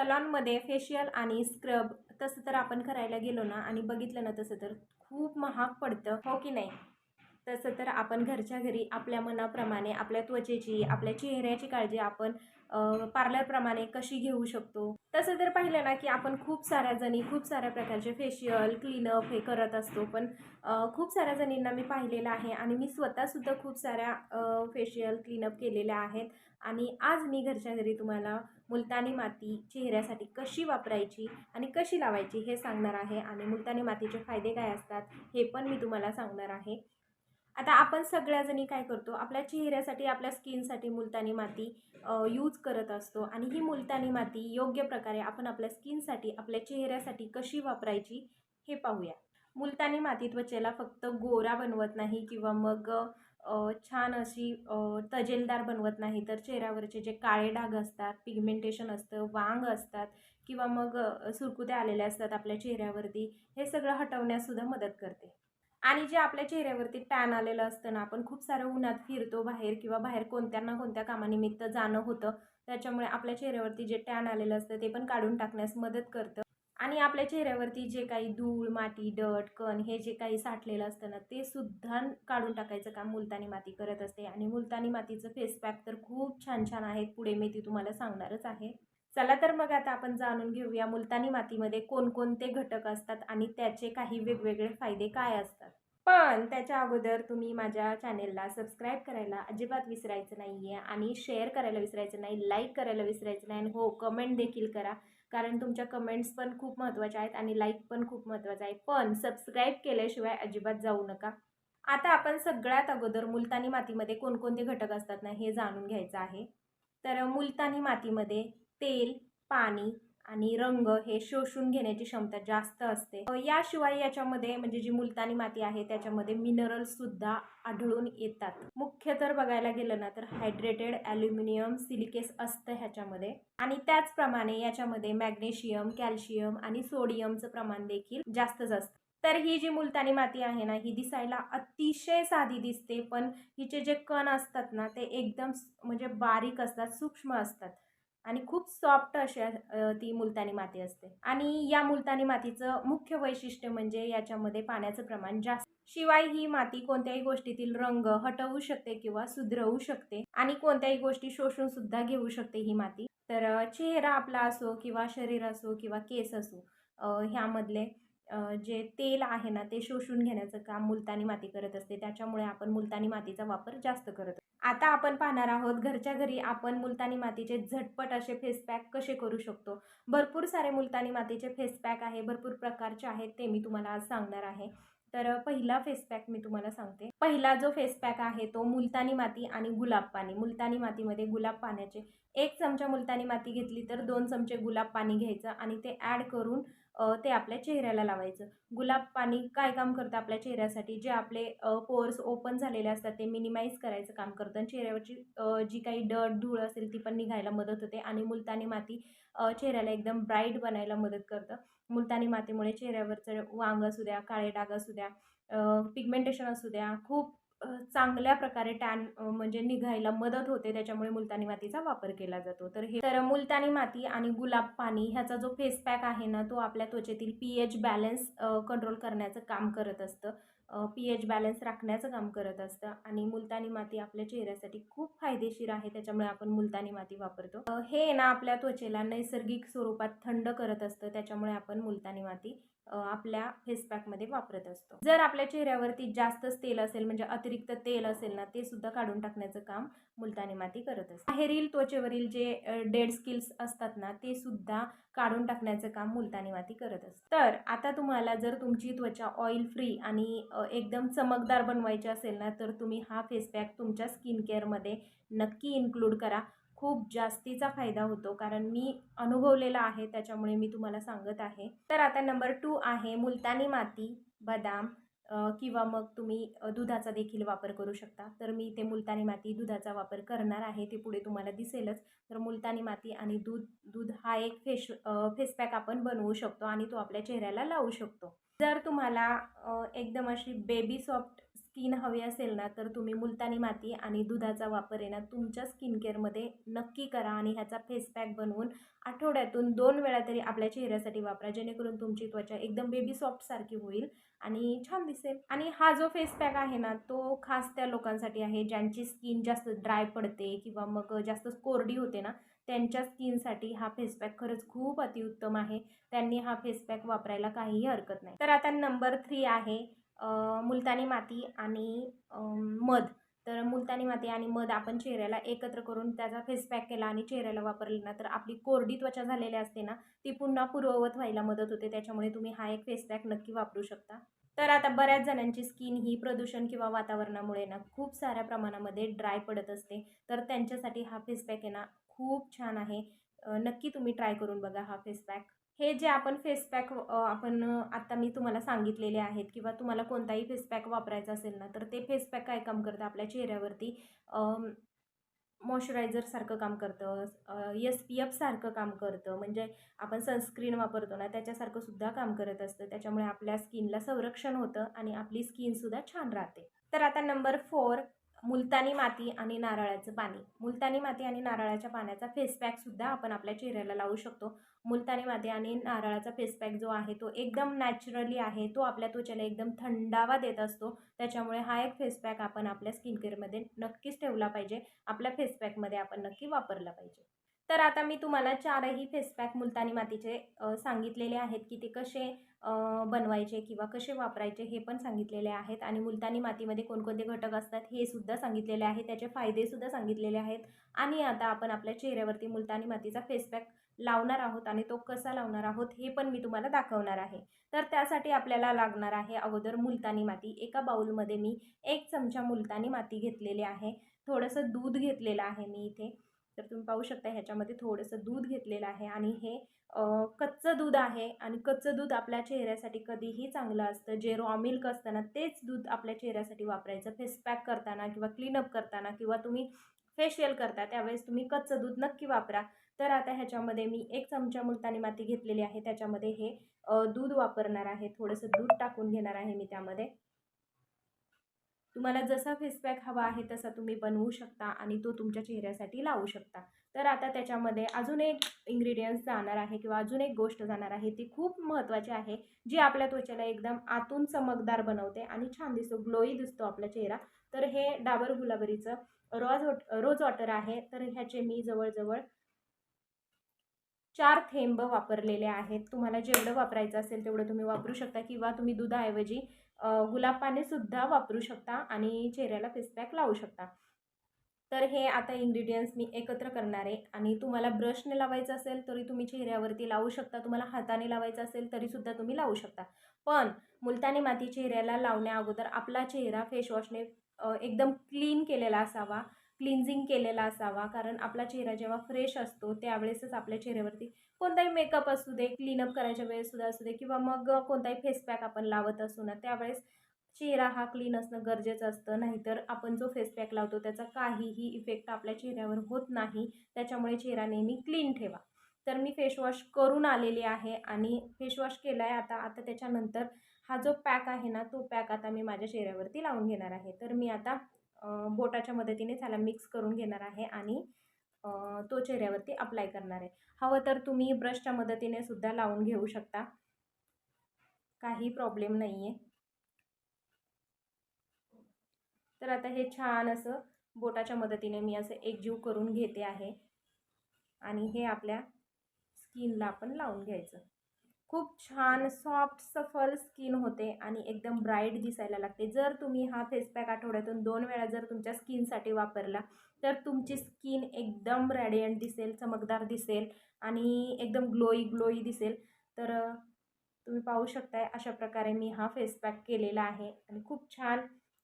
सलॉनमध्ये facial आणि scrub तसं तर आपण करायला गेलो ना आणि बघितलं ना तसं तर खूप महाग पडतं हो की नाही? तसं तर आपण घरच्या घरी आपल्या मनाप्रमाणे आपल्या त्वचेची आपल्या चेहऱ्याची काळजी आपण पार्लरप्रमाणे कशी घेऊ शकतो? तसं तर पाहिलं ना की आपण खूप साऱ्या जणी खूप साऱ्या प्रकारचे फेशियल क्लीनअप हे करत असतो. पण खूप साऱ्या जणींना मी पाहिलेलं आहे आणि मी स्वतःसुद्धा खूप साऱ्या फेशियल क्लीनअप केलेल्या आहेत. आणि आज मी घरच्या घरी तुम्हाला मुलतानी माती चेहऱ्यासाठी कशी वापरायची आणि कशी लावायची हे सांगणार आहे आणि मुलतानी मातीचे फायदे काय असतात हे पण मी तुम्हाला सांगणार आहे. आता आपण सगळ्याजणी काय करतो आपल्या चेहऱ्यासाठी आपल्या स्किनसाठी मुलतानी माती यूज करत असतो आणि ही मुलतानी माती योग्य प्रकारे आपण आपल्या स्किनसाठी आपल्या चेहऱ्यासाठी कशी वापरायची हे पाहूया. मुलतानी माती त्वचेला फक्त गोरा बनवत नाही किंवा मग छान अशी तजेलदार बनवत नाही तर चेहऱ्यावरचे जे काळे डाग असतात पिगमेंटेशन असतं वांग असतात किंवा मग सुरकुत्या आलेल्या असतात आपल्या चेहऱ्यावरती हे सगळं हटवण्याससुद्धा मदत करते. आणि जे आपल्या चेहऱ्यावरती टॅन आलेलं असतं ना आपण खूप सारं उन्हात फिरतो बाहेर किंवा बाहेर कोणत्या ना कोणत्या कामानिमित्त जाणं होतं त्याच्यामुळे आपल्या चेहऱ्यावरती जे टॅन आलेलं असतं ते पण काढून टाकण्यास मदत करतं. आणि आपल्या चेहऱ्यावरती जे काही धूळ माती डट कण हे जे काही साठलेलं असतं ना ते सुद्धा काढून टाकायचं काम मुलतानी माती करत असते. आणि मुलतानी मातीचं फेस पॅक तर खूप छान छान आहेत पुढे मी ती तुम्हाला सांगणारच आहे. चला तर मग आता आपण जाणून घेऊया मुलतानी मातीमध्ये कोणकोणते घटक असतात आणि त्याचे काही वेगवेगळे फायदे काय असतात. पण त्याच्या अगोदर तुम्ही माझ्या चॅनेलला सबस्क्राईब करायला अजिबात विसरायचं नाही आहे आणि शेअर करायला विसरायचं नाही लाईक करायला विसरायचं नाही. आणि हो कमेंट देखील करा. कारण तुमच्या कमेंट्स पण खूप महत्त्वाच्या आहेत आणि लाईक पण खूप महत्त्वाचं आहे. पण सबस्क्राईब केल्याशिवाय अजिबात जाऊ नका. आता आपण सगळ्यात अगोदर मुलतानी मातीमध्ये कोणकोणते घटक असतात ना हे जाणून घ्यायचं आहे. तर मुलतानी मातीमध्ये तेल पाणी आणि रंग हे शोषून घेण्याची क्षमता जास्त असते. याशिवाय याच्यामध्ये म्हणजे जी मुलतानी माती आहे त्याच्यामध्ये मिनरल सुद्धा आढळून येतात. मुख्य तर बघायला गेलं ना तर हायड्रेटेड ॲल्युमिनियम सिलिकेस असतं ह्याच्यामध्ये. आणि त्याचप्रमाणे याच्यामध्ये मॅग्नेशियम कॅल्शियम आणि सोडियमचं प्रमाण देखील जास्तच असतं. तर ही जी मुलतानी माती आहे ना ही दिसायला अतिशय साधी दिसते पण हिचे जे कण असतात ना ते एकदम म्हणजे बारीक असतात सूक्ष्म असतात. आणि खूप सॉफ्ट अशी ती मुलतानी माती असते. आणि या मुलतानी मातीचं मुख्य वैशिष्ट्य म्हणजे याच्यामध्ये पाण्याचं प्रमाण जास्त. शिवाय ही माती कोणत्याही गोष्टीतील रंग हटवू शकते किंवा सुधरवू शकते आणि कोणत्याही गोष्टी शोषून सुद्धा घेऊ शकते ही माती. तर चेहरा आपला असो किंवा शरीर असो किंवा केस असो ह्यामधले जे तेल आहे ना ते शोषून घेण्याचं काम मुलतानी माती करत असते. त्याच्यामुळे आपण मुलतानी मातीचा वापर जास्त करत आता आपण पाहणार आहोत घरच्या घरी आपण मुलतानी मातीचे झटपट असे फेस पॅक कसे करू शकतो? भरपूर सारे मुलतानी मातीचे फेस पॅक आहे भरपूर प्रकारचे आहेत ते मी तुम्हाला आज सांगणार आहे. तर पहिला फेस पॅक मी तुम्हाला सांगते. पहिला जो फेस पॅक आहे तो मुलतानी माती आणि गुलाब पाणी. मुलतानी मातीमध्ये गुलाब पाण्याचे एक चमचा मुलतानी माती घेतली तर दोन चमचे गुलाब पाणी घ्यायचं आणि ते ॲड करून ते आपल्या चेहऱ्याला लावायचं. गुलाब पाणी काय काम करतं आपल्या चेहऱ्यासाठी? जे आपले पोर्स ओपन झालेले असतात ते मिनिमाइज करायचं काम करतं. आणि चेहऱ्यावरची जी काही डट धूळ असेल ती पण निघायला मदत होते. आणि मुलतानी माती चेहऱ्याला एकदम ब्राईट बनायला मदत करतं. मुलतानी मातीमुळे चेहऱ्यावरचं वांग असू द्या काळे डाग असू द्या पिगमेंटेशन असू द्या खूप चांगल्या प्रकारे टॅन म्हणजे निघायला मदत होते त्याच्यामुळे मुलतानी मातीचा वापर केला जातो. तर हे तर मुलतानी माती आणि गुलाब पाणी ह्याचा जो फेस पॅक आहे ना तो आपल्या त्वचेतील पी एच बॅलन्स कंट्रोल करण्याचं काम करत असतं. पी एच बॅलन्स राखण्याचं काम करत असतं आणि मुलतानी माती आपल्या चेहऱ्यासाठी खूप फायदेशीर आहे त्याच्यामुळे आपण मुलतानी माती वापरतो. हे ना आपल्या त्वचेला नैसर्गिक स्वरूपात थंड करत असतं त्याच्यामुळे आपण मुलतानी माती आपल्या फेसपॅकमध्ये वापरत असतो. जर आपल्या चेहऱ्यावरती जास्तच तेल असेल म्हणजे अतिरिक्त तेल असेल ना ते सुद्धा काढून टाकण्याचं काम मुलतानी माती करत असते. बाहेरील त्वचेवरील जे डेड स्किल्स असतात ना ते सुद्धा काढून टाकण्याचं काम मुलतानी माती करत असते. तर आता तुम्हाला जर तुमची त्वचा ऑइल फ्री आणि एकदम चमकदार बनवायची असेल ना तर तुम्ही हा फेसपॅक तुमच्या स्किन केअरमध्ये नक्की इन्क्लूड करा. खूप जास्तीचा फायदा होतो कारण मी अनुभवलेला आहे त्याच्यामुळे मी तुम्हाला सांगत आहे. तर आता नंबर टू आहे मुलतानी माती बदाम किंवा मग तुम्ही दुधाचा देखील वापर करू शकता. तर मी ते मुलतानी माती दुधाचा वापर करणार आहे ते पुढे तुम्हाला दिसेलच. तर मुलतानी माती आणि दूध दूध हा एक फेश फेस पॅक आपण बनवू शकतो आणि तो आपल्या चेहऱ्याला लावू शकतो. जर तुम्हाला एकदम अशी बेबी सॉफ्ट स्किन हवी असेल ना तर तुम्ही मुलतानी माती आणि दुधाचा वापर आहे ना तुमच्या स्किन केअरमध्ये नक्की करा आणि ह्याचा फेस पॅक बनवून आठवड्यातून दोन वेळा तरी आपल्या चेहऱ्यासाठी वापरा जेणेकरून तुमची त्वचा एकदम बेबी सॉफ्टसारखी होईल आणि छान दिसेल. आणि हा जो फेस पॅक आहे ना तो खास त्या लोकांसाठी आहे ज्यांची स्किन जास्त ड्राय पडते किंवा मग जास्त कोरडी होते ना त्यांच्या स्किनसाठी हा फेस पॅक खरंच खूप अतिउत्तम आहे. त्यांनी हा फेस पॅक वापरायला काहीही हरकत नाही. तर आता नंबर थ्री आहे मुलतानी माती आणि मध. तर मुलतानी माती आणि मध आपण चेहऱ्याला एकत्र करून त्याचा फेस पॅक केला आणि चेहऱ्याला वापरला ना तर आपली कोरडी त्वचा झालेली असते ना ती पुन्हा पूर्ववत व्हायला मदत होते. त्याच्यामुळे तुम्ही हा एक फेस पॅक नक्की वापरू शकता. तर आता बऱ्याच जणांची स्किन ही प्रदूषण किंवा वातावरणामुळे ना खूप साऱ्या प्रमाणामध्ये ड्राय पडत असते. तर त्यांच्यासाठी हा फेस पॅक आहे ना खूप छान आहे. नक्की तुम्ही ट्राय करून बघा हा फेस पॅक हे जे आपण फेस पॅक आपण आत्ता मी तुम्हाला सांगितलेले आहेत किंवा तुम्हाला कोणताही फेसपॅक वापरायचा असेल ना तर ते फेस पॅक काय काम करतं? आपल्या चेहऱ्यावरती मॉइश्चरायझरसारखं काम करतं एस पी एफसारखं काम करतं. म्हणजे आपण सनस्क्रीन वापरतो ना त्याच्यासारखं सुद्धा काम करत असतं. त्याच्यामुळे आपल्या स्किनला संरक्षण होतं आणि आपली स्किनसुद्धा छान राहते. तर आता नंबर फोर मुलतानी माती आणि नारळाचं पाणी. मुलतानी माती आणि नारळाच्या पाण्याचा फेस पॅकसुद्धा आपण आपल्या चेहऱ्याला लावू शकतो. मुलतानी माती आणि नारळाचा फेस पॅक जो आहे तो एकदम नॅचरली आहे. तो आपल्या त्वचेला एकदम थंडावा देत असतो. त्याच्यामुळे हा एक फेसपॅक आपण आपल्या स्किन केअरमध्ये नक्कीच ठेवला पाहिजे. आपल्या फेसपॅकमध्ये आपण नक्की वापरला पाहिजे. तर आता मी तुम्हाला चारही फेस पॅक मुलतानी मातीचे सांगितलेले आहेत की ते कसे बनवायचे किंवा कसे वापरायचे हे पण सांगितलेले आहेत आणि मुलतानी मातीमध्ये कोणकोणते घटक असतात हे सुद्धा सांगितलेले आहे त्याचे फायदेसुद्धा सांगितलेले आहेत आणि आता आपण आपल्या चेहऱ्यावरती मुलतानी मातीचा फेस पॅक लावणार आहोत आणि तो कसा लावणार आहोत हे पण मी तुम्हाला दाखवणार आहे. तर त्यासाठी आपल्याला लागणार आहे अगोदर मुलतानी माती. एका बाऊलमध्ये मी एक चमचा मुलतानी माती घेतलेली आहे. थोडंसं दूध घेतलेलं आहे मी इथे. तर तुम्ही पाहू शकता ह्याच्यामध्ये थोडंसं दूध घेतलेलं आहे आणि हे कच्चं दूध आहे आणि कच्चं दूध आपल्या चेहऱ्यासाठी कधीही चांगलं असतं. जे रॉ मिल्क असतं ना तेच दूध आपल्या चेहऱ्यासाठी वापरायचं. फेस पॅक करताना किंवा क्लीनअप करताना किंवा तुम्ही फेशियल करता त्यावेळेस तुम्ही कच्चं दूध नक्की वापरा. तर आता ह्याच्यामध्ये मी एक चमचा मुलतानी माती घेतलेली आहे. त्याच्यामध्ये हे दूध वापरणार आहे. थोडंसं दूध टाकून घेणार आहे मी त्यामध्ये. तुम्हाला जसा फेसपॅक हवा आहे तसा तुम्ही बनवू शकता आणि तो तुमच्या चेहऱ्यासाठी लावू शकता. तर आता त्याच्यामध्ये अजून एक इंग्रेडियंट्स जाणार आहे किंवा अजून एक गोष्ट जाणार आहे ती खूप महत्त्वाची आहे जी आपल्या त्वचेला एकदम आतून चमकदार बनवते आणि छान दिसतो ग्लोई दिसतो आपला चेहरा. तर हे डाबर गुलाबरीचं रोज रोज वॉटर आहे. तर ह्याचे मी जवळजवळ चार थेंब वापरलेले आहेत. तुम्हाला जेवढं वापरायचं असेल तेवढं तुम्ही वापरू शकता किंवा तुम्ही दुधाऐवजी गुलाब सुद्धा वापरू शकता आणि चेहऱ्याला फेस पॅक लावू शकता. तर हे आता इंग्रेडियंट्स मी एकत्र करणार आहे आणि तुम्हाला ब्रशने लावायचं असेल तरी तुम्ही चेहऱ्यावरती लावू शकता तुम्हाला हाताने लावायचं असेल तरीसुद्धा तुम्ही लावू शकता. पण मुलतानी माती चेहऱ्याला लावण्या अगोदर आपला चेहरा फेसवॉशने एकदम क्लीन केलेला असावा. क्लिन्झिंग केलेला असावा. कारण आपला चेहरा जेव्हा फ्रेश असतो त्यावेळेसच आपल्या चेहऱ्यावरती कोणताही मेकअप असू दे क्लीनअप करायच्या वेळेससुद्धा असू दे किंवा मग कोणताही फेस पॅक आपण लावत असू ना त्यावेळेस चेहरा हा क्लीन असणं गरजेचं असतं. नाहीतर आपण जो फेस पॅक लावतो त्याचा काहीही इफेक्ट आपल्या चेहऱ्यावर होत नाही. त्याच्यामुळे चेहरा नेहमी क्लीन ठेवा. तर मी फेसवॉश करून आलेली आहे आणि फेसवॉश केला आहे आता. आता त्याच्यानंतर हा जो पॅक आहे ना तो पॅक आता मी माझ्या चेहऱ्यावरती लावून घेणार आहे. तर मी आता बोटाच्या मदतीने त्याला मिक्स करून घेणार आहे आणि तो चेहऱ्यावरती अप्लाय करणार आहे. हवं तर तुम्ही ब्रशच्या मदतीने सुद्धा लावून घेऊ शकता. काही प्रॉब्लेम नाही आहे तर आता हे छान असं बोटाच्या मदतीने मी असं एकजीव करून घेते आहे. आणि हे आपल्या स्किनला आपण लावून घ्यायचं. खूप छान सॉफ्ट सफल स्किन होते आणि एकदम ब्राईट दिसायला लागते. जर तुम्ही हा फेसपॅक आठवड्यातून दोन वेळा जर तुमच्या स्किनसाठी वापरला तर तुमची स्किन एकदम रॅडियंट दिसेल चमकदार दिसेल आणि एकदम ग्लोई ग्लोई दिसेल. तर तुम्ही पाहू शकताय अशा प्रकारे मी हा फेस पॅक केलेला आहे आणि खूप छान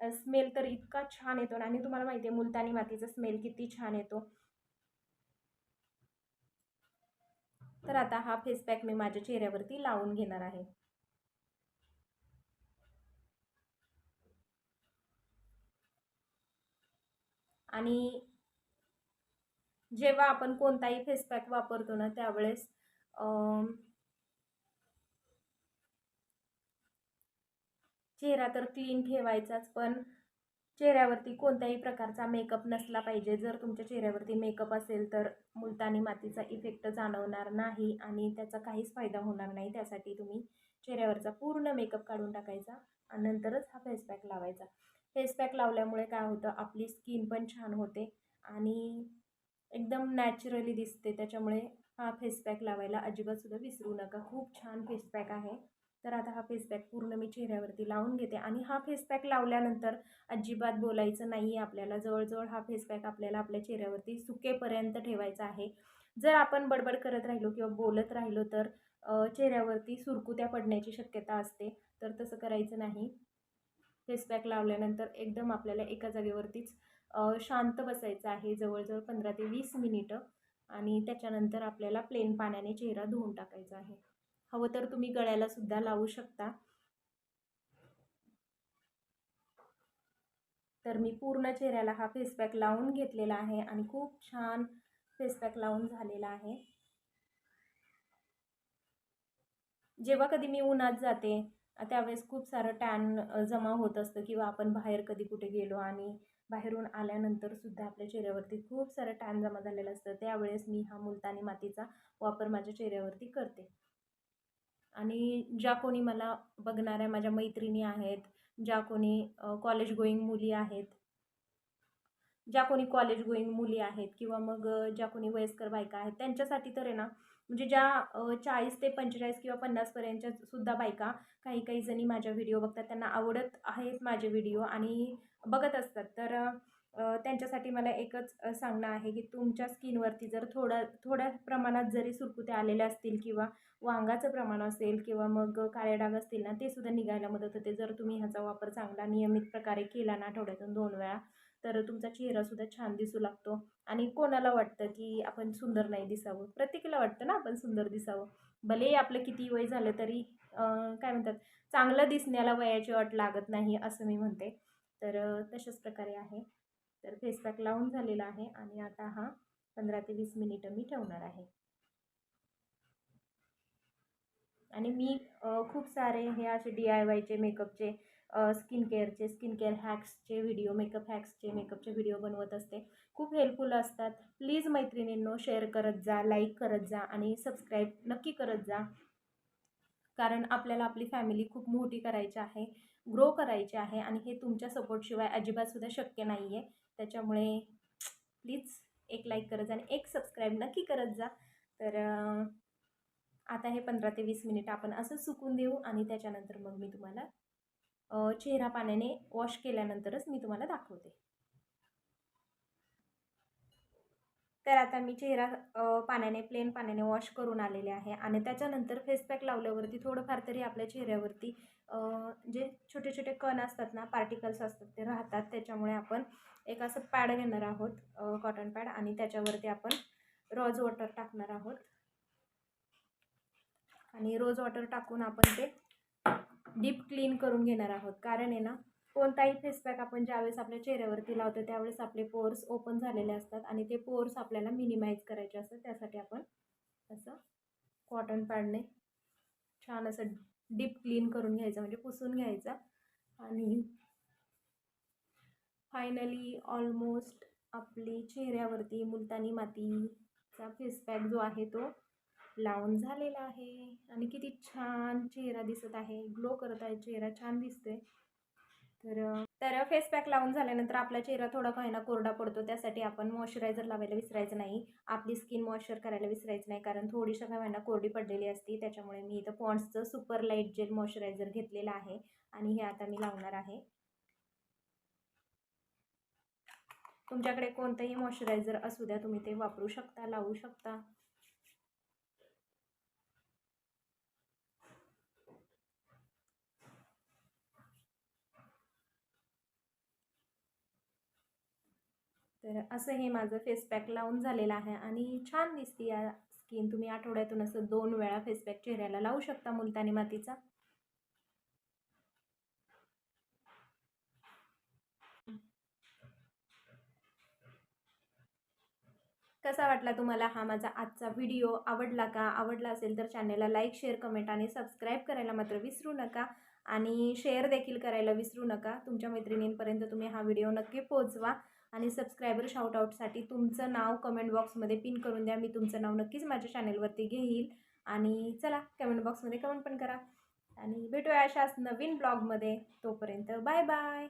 स्मेल तर इतका छान येतो आणि तुम्हाला माहिती आहे मुलतानी मातीचा स्मेल किती छान येतो. तर आता हा फेस पॅक मी माझ्या चेहऱ्यावरती लावून घेणार आहे. आणि जेव्हा आपण कोणताही फेस पॅक वापरतो ना त्यावेळेस चेहरा तर क्लीन ठेवायचाच पण चेहऱ्यावरती कोणत्याही प्रकारचा मेकअप नसला पाहिजे. जर तुमच्या चेहऱ्यावरती मेकअप असेल तर मुलतानी मातीचा इफेक्ट जाणवणार नाही आणि त्याचा काहीच फायदा होणार नाही. त्यासाठी तुम्ही चेहऱ्यावरचा पूर्ण मेकअप काढून टाकायचा आणि नंतरच हा फेसपॅक लावायचा. फेस पॅक लावल्यामुळे काय होतं? आपली स्किन पण छान होते आणि एकदम नॅचरली दिसते. त्याच्यामुळे हा फेस पॅक लावायला अजिबातसुद्धा विसरू नका. खूप छान फेसपॅक आहे. तर आता हा फेस पॅक पूर्ण मी चेहऱ्यावरती लावून घेते. आणि हा फेस पॅक लावल्यानंतर अजिबात बोलायचं नाही आहे आपल्याला. जवळजवळ हा फेस पॅक आपल्याला आपल्या चेहऱ्यावरती सुकेपर्यंत ठेवायचा आहे. जर आपण बडबड करत राहिलो किंवा बोलत राहिलो तर चेहऱ्यावरती सुरकुत्या पडण्याची शक्यता असते. तर तसं करायचं नाही. फेस पॅक लावल्यानंतर एकदम आपल्याला एका जागेवरतीच शांत बसायचं आहे. जवळजवळ पंधरा ते वीस मिनिटं. आणि त्याच्यानंतर आपल्याला प्लेन पाण्याने चेहरा धुवून टाकायचा आहे. हवं तर तुम्ही गळ्याला सुद्धा लावू शकता. तर मी पूर्ण चेहऱ्याला हा फेस पॅक लावून घेतलेला आहे आणि खूप छान फेसपॅक लावून झालेला आहे. जेव्हा कधी मी उन्हात जाते त्यावेळेस खूप सारं टॅन जमा होत असतं किंवा आपण बाहेर कधी कुठे गेलो आणि बाहेरून आल्यानंतर सुद्धा आपल्या चेहऱ्यावरती खूप सारं टॅन जमा झालेलं असतं. त्यावेळेस मी हा मुलतानी मातीचा वापर माझ्या चेहऱ्यावरती करते. आणि ज्या कोणी मला बघणाऱ्या माझ्या मैत्रिणी आहेत ज्या कोणी कॉलेज गोईंग मुली आहेत ज्या कोणी कॉलेज गोईंग मुली आहेत किंवा मग ज्या कोणी वयस्कर बायका आहेत त्यांच्यासाठी तर आहे ना म्हणजे ज्या चाळीस ते पंचेचाळीस किंवा पन्नासपर्यंतच्या सुद्धा बायका काही काही जणी माझ्या व्हिडिओ बघतात त्यांना आवडत आहेत माझे व्हिडिओ आणि बघत असतात. तर त्यांच्यासाठी मला एकच सांगणं आहे की तुमच्या स्किनवरती जर थोडं थोड्या प्रमाणात जरी सुरकुत्या आलेल्या असतील किंवा वांगाचं प्रमाण असेल किंवा मग काळे डाग असतील ना ते सुद्धा निघायला मदत होते. जर तुम्ही ह्याचा वापर चांगला नियमित प्रकारे केला ना आठवड्यातून दोन वेळा तर तुमचा चेहरासुद्धा छान दिसू लागतो. आणि कोणाला वाटतं की आपण सुंदर नाही दिसावं? प्रत्येकाला वाटतं ना आपण सुंदर दिसावं. भलेही आपलं किती वय झालं तरी काय म्हणतात चांगलं दिसण्याला वयाची अट लागत नाही असं मी म्हणते. तर तशाच प्रकारे आहे. तर फेस पॅक लावून झालेला आहे आणि आता हा पंधरा ते वीस मिनिटं मी ठेवणार आहे. आणि मी खूप सारे हे असे डी आय वायचे मेकअपचे स्किन केअरचे स्किन केअर हॅक्सचे व्हिडिओ मेकअप हॅक्सचे मेकअपचे व्हिडिओ बनवत असते. खूप हेल्पफुल असतात. प्लीज मैत्रिणींनो शेअर करत जा लाईक करत जा आणि सबस्क्राईब नक्की करत जा. कारण आपल्याला आपली फॅमिली खूप मोठी करायची आहे ग्रो करायची आहे आणि हे तुमच्या सपोर्टशिवाय अजिबातसुद्धा शक्य नाही आहे त्याच्यामुळे प्लीज एक लाईक करत जा आणि एक सबस्क्राईब नक्की करत जा. तर आता हे पंधरा ते वीस मिनिट आपण असं सुकून देऊ आणि त्याच्यानंतर मग मी तुम्हाला चेहरा पाण्याने वॉश केल्यानंतरच मी तुम्हाला दाखवते. तर आता मी चेहरा पाण्याने प्लेन पाण्याने वॉश करून आलेले आहे आणि त्याच्यानंतर फेस पॅक लावल्यावरती थोडंफार तरी आपल्या चेहऱ्यावरती जे छोटे छोटे कण असतात ना पार्टिकल्स असतात ते राहतात. त्याच्यामुळे आपण एक असं पॅड घेणार आहोत कॉटन पॅड आणि त्याच्यावरती आपण रोज वॉटर टाकणार आहोत. आणि रोज वॉटर टाकून आपण ते डीप क्लीन करून घेणार आहोत. कारण आहे ना कोणताही फेसपॅक आपण ज्यावेळेस आपल्या चेहऱ्यावरती लावतो त्यावेळेस आपले पोर्स ओपन झालेले असतात आणि ते पोर्स आपल्याला मिनिमाइज करायचे असतात. त्यासाठी आपण असं कॉटन पॅडने छान असं डीप क्लीन करून घ्यायचं म्हणजे पुसून घ्यायचा. आणि फायनली ऑलमोस्ट आपली चेहऱ्यावरती मुलतानी मातीचा फेस पॅक जो आहे तो लावून झालेला आहे. आणि किती छान चेहरा दिसत आहे. ग्लो करत आहे. चेहरा छान दिसतोय. तर तर फेस पॅक लावून झाल्यानंतर आपला चेहरा थोडा काही ना कोरडा पडतो. त्यासाठी आपण मॉइश्चरायझर लावायला विसरायचं नाही. आपली स्किन मॉइश्चर करायला विसरायचं नाही. कारण थोडीशा काही कोरडी पडलेली असती. त्याच्यामुळे मी इथं पॉन्ड्सचं सुपर लाइट जेल मॉइश्चरायझर घेतलेलं आहे. आणि हे आता मी लावणार आहे. तुमच्याकडे कोणतंही मॉइश्चरायझर असू द्या तुम्ही ते वापरू शकता लावू शकता. तर असं हे माझं फेस पॅक लावून झालेलं आहे आणि छान दिसते या स्किन तुम्ही आठवड्यातून असं दोन वेळा फेस पॅक चेहऱ्याला लावू शकता मुलतानी मातीचा. कसा वाटला तुम्हाला हा माझा आजचा व्हिडिओ? आवडला का? आवडला असेल तर चॅनलला लाईक शेअर कमेंट आणि सबस्क्राईब करायला मात्र विसरू नका. आणि शेअर देखील करायला विसरू नका. तुमच्या मैत्रिणींपर्यंत तुम्ही हा व्हिडिओ नक्की पोहोचवा आणि सबस्क्रायबर शाउटआउटसाठी तुमचं नाव कमेंट बॉक्समध्ये पिन करून द्या. मी तुमचं नाव नक्कीच माझ्या चॅनलवरती घेईल. आणि चला कमेंट बॉक्समध्ये कमेंट पण करा. आणि भेटूया अशाच नवीन ब्लॉगमध्ये तोपर्यंत बाय बाय